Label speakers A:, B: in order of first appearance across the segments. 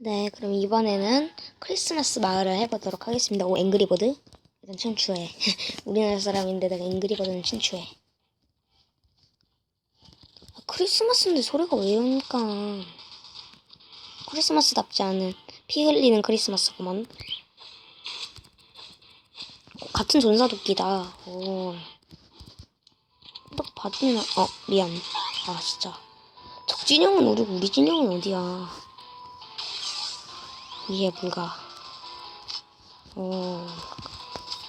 A: 네, 그럼 이번에는 크리스마스 마을을 해보도록 하겠습니다. 오, 앵그리버드? 일단 친추해. 우리나라 사람인데 내가 앵그리버드는 친추해. 아, 크리스마스인데 소리가 왜 이러니까. 크리스마스답지 않은 피 흘리는 크리스마스구먼. 어, 같은 전사도끼다. 오. 딱 봐주면, 어, 미안. 아, 진짜. 적진영은 우리고 우리 진영은 어디야. 이해 불가. 어,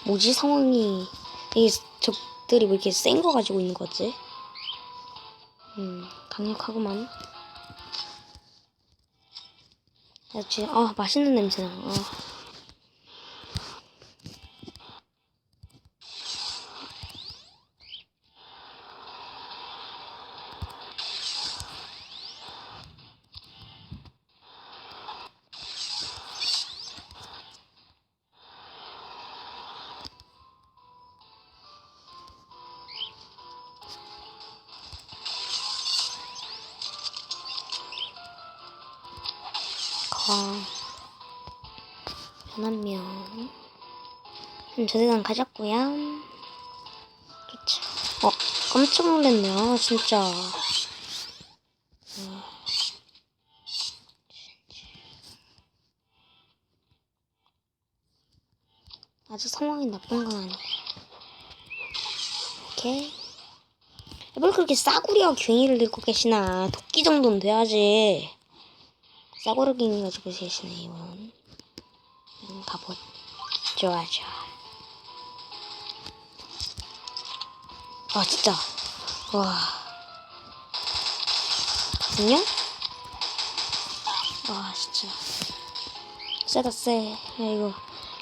A: 뭐지 상황이 이 적들이 왜 이렇게 센 거 가지고 있는 거지? 음, 강력하구만. 역시 아 맛있는 냄새나. 아. 변한명. 음, 저대단 가졌고요. 좋죠. 어, 깜짝 놀랐네. 아, 진짜. 어. 아주 상황이 나쁜 건 아니에요. 오케이. 뭘 그렇게 싸구려 괭이를 들고 계시나. 도끼 정도는 돼야지. 싸구려갱이 가지고 계시네, 이분. 음, 가보. 좋아, 좋아. 아, 진짜. 와. 안녕? 아, 진짜. 세다, 세. 야, 이거.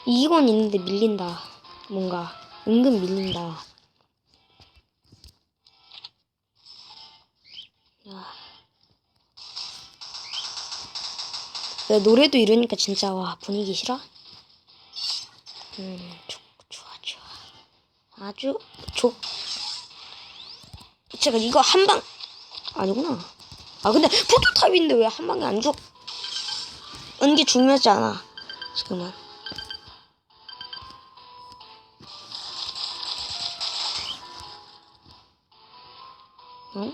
A: 이건 있는데 밀린다. 뭔가. 은근 밀린다. 야. 야, 노래도 이러니까 진짜 와 분위기 싫어? 음 좋, 좋아 좋아 아주 좋 제가 이거 한 방 아니구나 아 근데 포토타입인데 왜 한 방에 안 죽? 은게 중요하지 않아 지금은 응?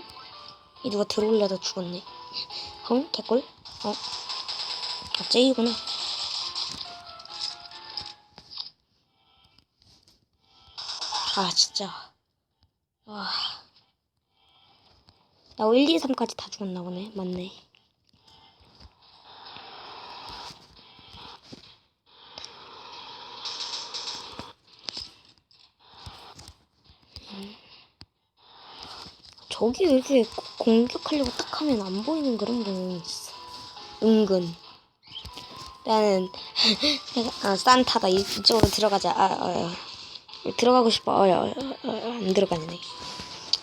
A: 이 누가 들어올려다 죽었네 응? 개꿀? 어? 아, 쟤이구나. 아, 진짜. 와. 나 1, 2, 3까지 다 죽었나 보네. 맞네. 음. 저기 왜 이렇게 공격하려고 딱 하면 안 보이는 그런 경우가 있어. 은근. 나는 아, 산타다 이- 이쪽으로 들어가자. 아, 어, 어. 들어가고 싶어. 어, 어, 어, 어, 안 들어가네.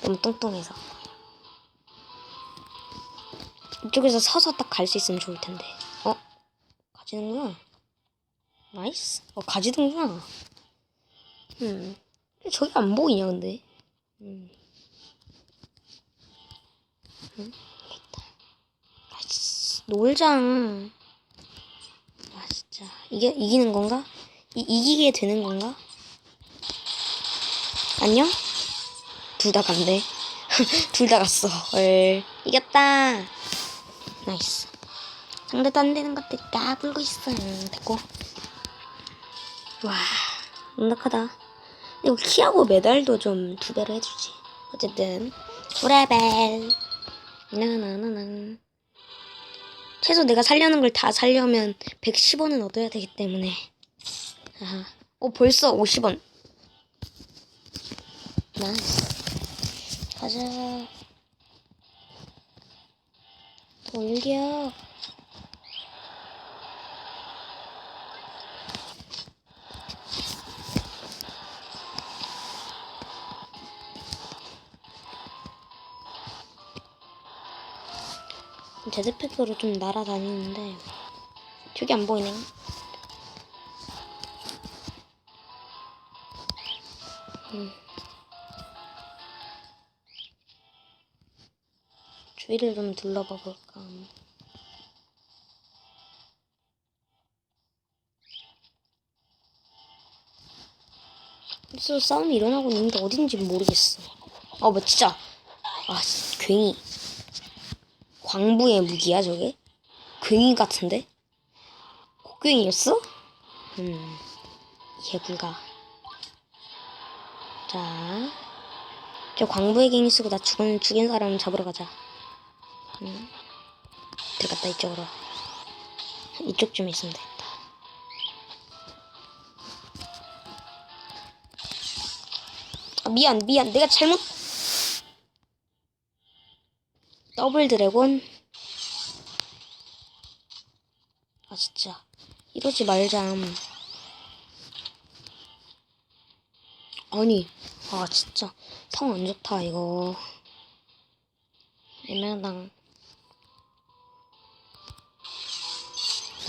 A: 너무 뚱뚱해서. 이쪽에서 서서 딱 갈 수 있으면 좋을 텐데. 어? 가지는구나. 나이스. 어, 가지는구나. 음. 저기 안 보이냐, 근데. 음. 음? 나이스. 놀장. 아 진짜 이게 이기는 건가? 이, 이기게 되는 건가? 안녕? 둘다 갔네. 둘다 갔어. 헐. 이겼다. 나이스. 상대도 안 되는 것들이 까불고 있어. 됐고. 와, 완벽하다. 이거 키하고 메달도 좀 두 배로 해주지. 어쨌든 브레벨. 나나나나. 최소 내가 살려는 걸 다 살려면 110원은 얻어야 되기 때문에. 아하. 어, 벌써 50원. 나이스. 가자. 돌려. 제드팩으로 좀 날아다니는데 저기 안 보이네. 음. 주위를 좀 둘러봐 볼까. 무슨 싸움이 일어나고 있는데 어딘지 모르겠어. 아, 뭐 진짜. 아, 괭이. 광부의 무기야, 저게? 괭이 같은데? 곡괭이였어? 음, 예불가. 자, 저 광부의 괭이 쓰고 나 죽은, 죽인 사람 잡으러 가자. 음, 들어갔다, 이쪽으로. 이쪽쯤에 있으면 됐다. 아, 미안, 미안. 내가 잘못. 더블 드래곤. 아, 진짜. 이러지 말잠. 아니, 아, 진짜. 상황 안 좋다, 이거. 애매하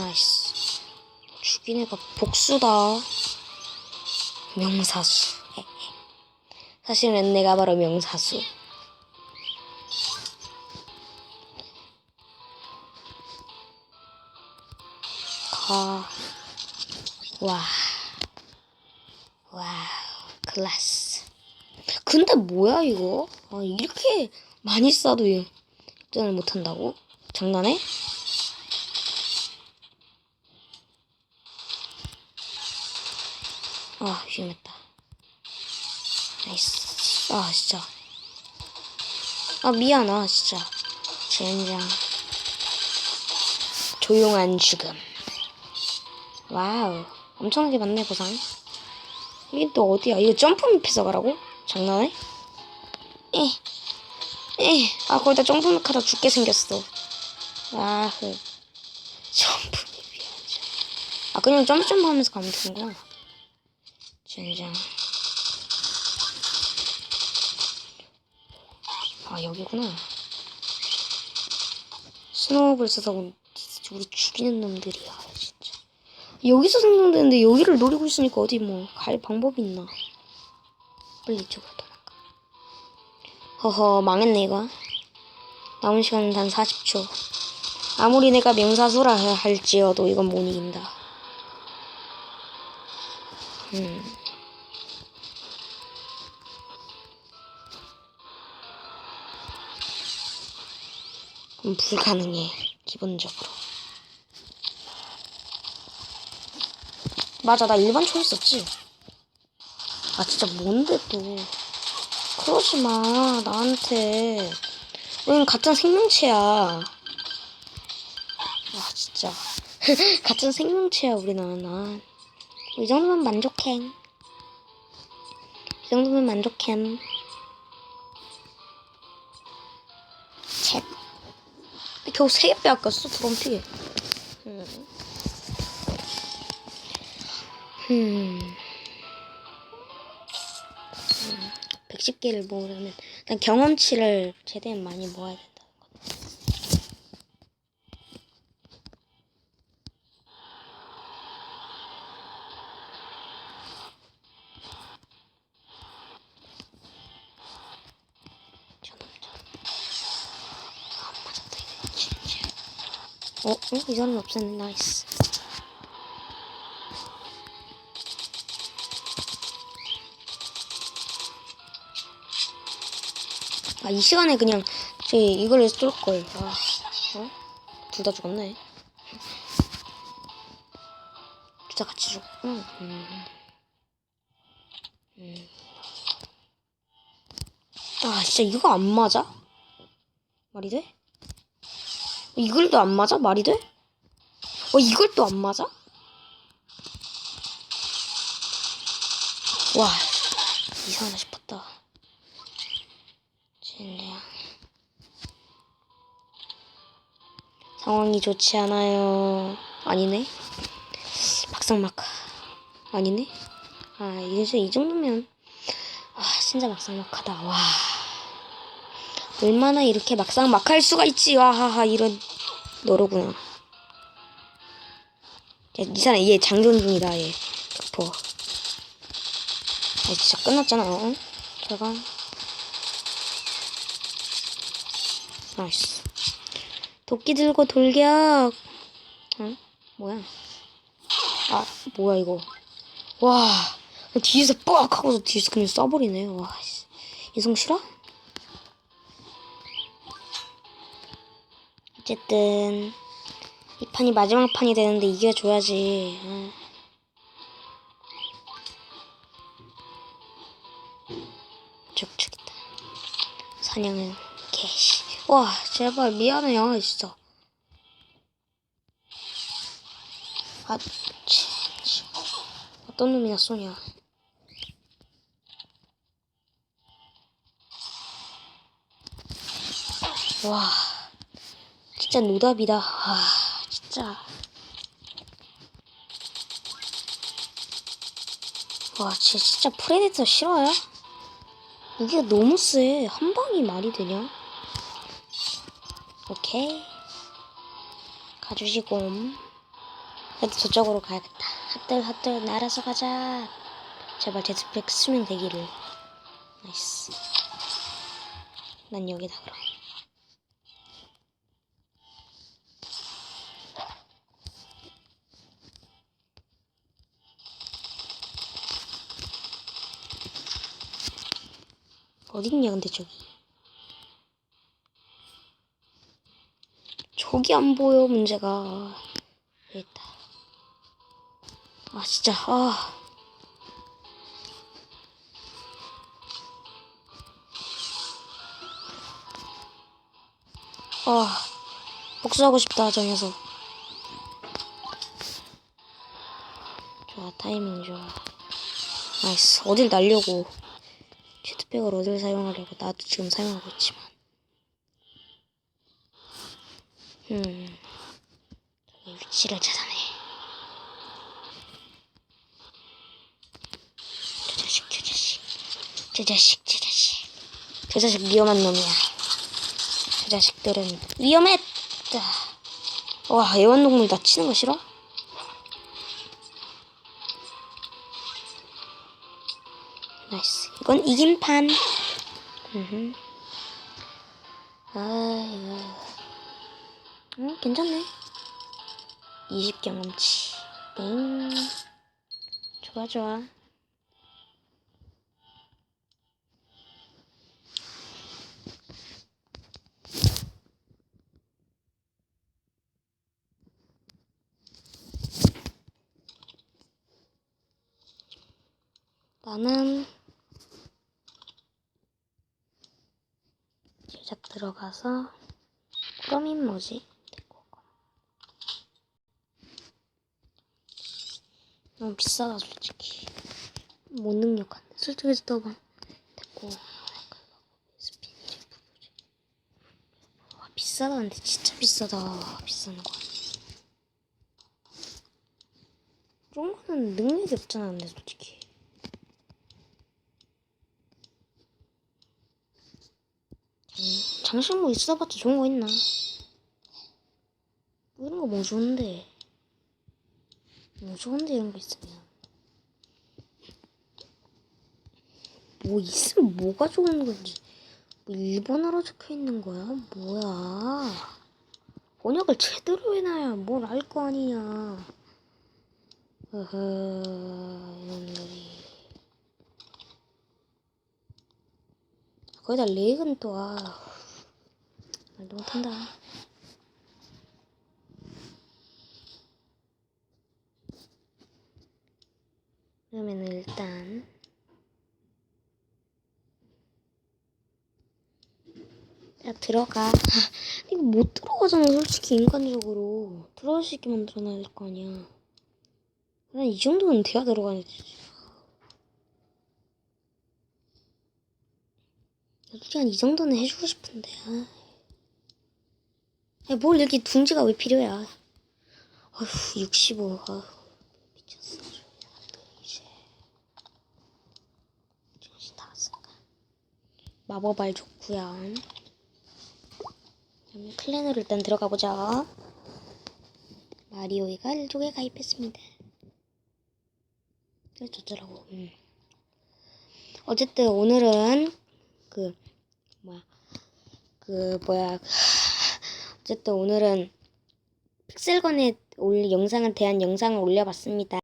A: 나이스. 죽인 애가 복수다. 명사수. 사실은 내가 바로 명사수. 가. 와. 와우. 클래스. 근데 뭐야, 이거? 아, 이렇게 많이 쏴도 역전을 못한다고? 장난해? 아, 위험했다. 나이스. 아, 진짜. 아, 미안, 아, 진짜. 젠장. 조용한 죽음. 와우. 엄청나게 많네, 보상. 이게 또 어디야? 이거 점프 맵해서 가라고? 장난해? 에. 에. 아, 거기다 점프 맵 하다 죽게 생겼어. 아, 그. 점프 맵이야죠. 아, 그냥 점프 점프 하면서 가면 되는구나. 젠장. 아 여기구나. 스노우볼 써서 우리 죽이는 놈들이야 진짜. 여기서 생성되는데 여기를 노리고 있으니까 어디 뭐 갈 방법이 있나? 빨리 이쪽으로 도망가. 허허 망했네 이거. 남은 시간은 단 40초. 아무리 내가 명사수라 할지어도 이건 못 이긴다. 음. 불가능해 기본적으로. 맞아 나 일반 총 있었지? 아 진짜 뭔데 또? 그러지 마 나한테. 우린 같은 생명체야. 와 진짜. 같은 생명체야 우리는. 난. 이 정도면 만족해. 이 정도면 만족해 겨우 세개 빼앗겼어 드럼피게 음. 음. 110개를 모으려면 일단 경험치를 최대한 많이 모아야 된 어? 응? 이 사람이 없었네 나이스 아 이 시간에 그냥 제 이걸로 쏠걸 아 어? 둘 다 죽었네 둘 다 같이 죽었구나 음. 음. 아 진짜 이거 안 맞아? 말이 돼? 또안 맞아? 말이 돼? 어, 또안 맞아? 와, 이상하다 싶었다. 진짜. 상황이 좋지 않아요. 아니네. 막상막. 아니네. 아, 이제 이 정도면. 아, 진짜 막상막하다. 와. 얼마나 이렇게 막상 막 할 수가 있지 와하하 이런 너로구나 야, 이 사람 얘 장전 중이다 얘 격포 아 진짜 끝났잖아 어? 제가 나이스 도끼 들고 돌격 응? 뭐야 아 뭐야 이거 와 뒤에서 뻑 하고서 뒤에서 그냥 쏴버리네. 와, 씨. 이성 싫어? 어쨌든 이 판이 마지막 판이 되는데 이겨줘야지. 아. 쭉쭉이다. 사냥은 개씨. 와, 제발 미안해요, 진짜. 아, 치, 치. 어떤 놈이나 쏘냐. 와, 진짜 노답이다. 와, 진짜. 와, 쟤 진짜 프레데터 싫어요? 이게 너무 세. 한 방이 말이 되냐? 오케이. 가주시고. 그래도 저쪽으로 가야겠다. 핫들, 핫들, 날아서 가자. 제발 제트팩 수명 되기를. 나이스. 난 여기다, 그럼. 어딨냐 근데 저기 저기 안 보여 문제가 있다 아 진짜 아 아, 복수하고 싶다, 저 녀석. 좋아, 타이밍 좋아. 나이스. 어딜 날려고. 제트백을 어딜 사용하려고 나도 지금 사용하고 있지만. 음. 저기 위치를 찾아내. 저 자식 저 자식. 저 자식 저 자식. 저 자식 위험한 놈이야. 저 자식들은 위험했다. 와 애완동물 다치는 거 싫어? 나이스. 이건 이긴 판. 아이고. 응, 괜찮네. 20 경험치. 땡. 좋아, 좋아. 나는 제작 들어가서 그럼인 뭐지? 너무 비싸다 솔직히. 못 능력한데? 솔직히 제프 보지 와 비싸다 근데 진짜 비싸다. 비싼 거. 그런 거는 능력이 없잖아 근데 솔직히 뭐 있어봤자 좋은 거 있나? 뭐 이런 거 뭐 좋은데? 뭐 좋은데 이런 거 있으면? 뭐 있으면 뭐가 좋은 건지? 뭐 일본어로 적혀 있는 거야? 뭐야? 번역을 제대로 해놔야 뭘 알 거 아니냐? 어허 이놈들이. 거기다 렉은 또 아. 말도 못한다. 그러면은 일단 야 들어가. 아, 이거 못 들어가잖아 솔직히 인간적으로 들어갈 수 있게 만들어놔야 될 거 아니야. 난 이 정도는 돼야 들어가야지. 솔직히 한 이 정도는 해주고 싶은데. 아. 아니, 뭘 이렇게 둥지가 왜 필요해? 아. 어휴, 65. 아휴, 미쳤어. 마법알 좋구요. 그러면 클랜으로 일단 들어가 보자. 마리오이가 일족에 가입했습니다. 좋더라고. 음. 어쨌든 오늘은 그 뭐야 그 뭐야 어쨌든 오늘은 픽셀건에 올 영상에 대한 영상을 올려봤습니다.